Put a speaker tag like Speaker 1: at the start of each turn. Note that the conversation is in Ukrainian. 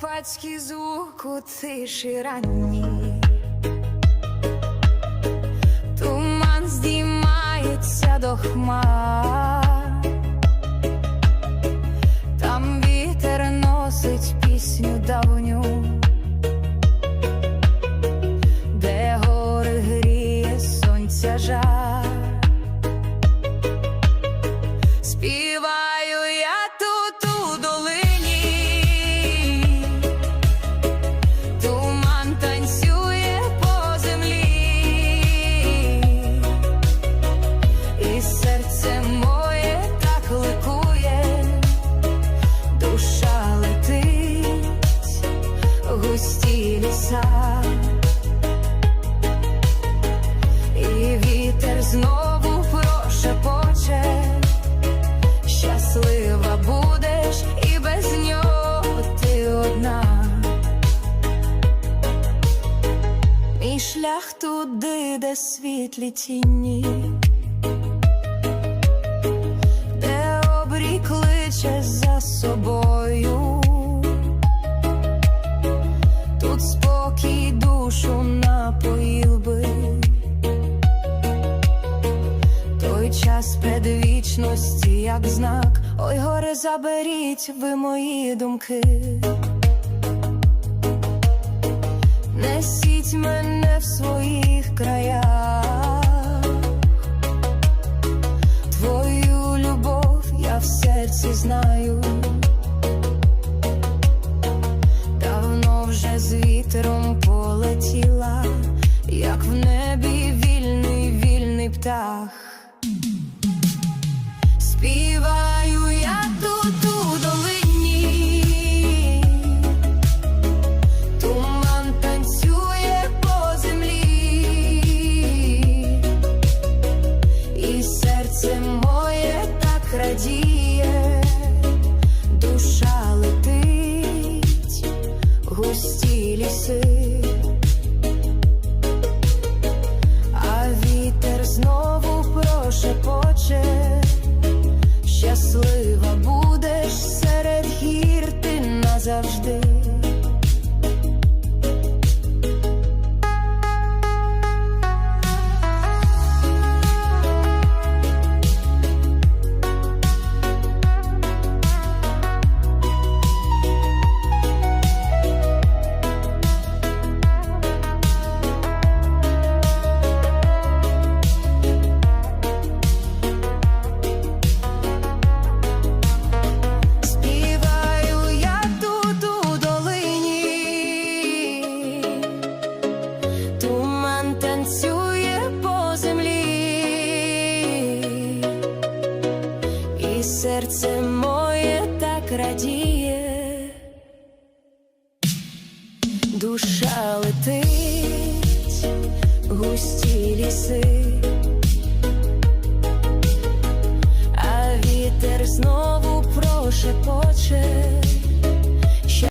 Speaker 1: Козацький звук у тиші ранній. Туман здіймається до хмар. Там вітер носить пісню давню Де гори гріє сонця жар. Співаю ліса, і вітер знову прошепоче. Щаслива будеш і без нього ти одна. Мій шлях туди, де світлі тіні, спокій душу напоїв би. Той час предвічності, як знак, ой, горе, заберіть ви мої думки. Несіть мене в своїх краях, твою любов я в серці знаю. Радіє, душа летить, густі ліси. А вітер знову прошепоче, щаслива серце моє так радіє, душа летить, густі ліси.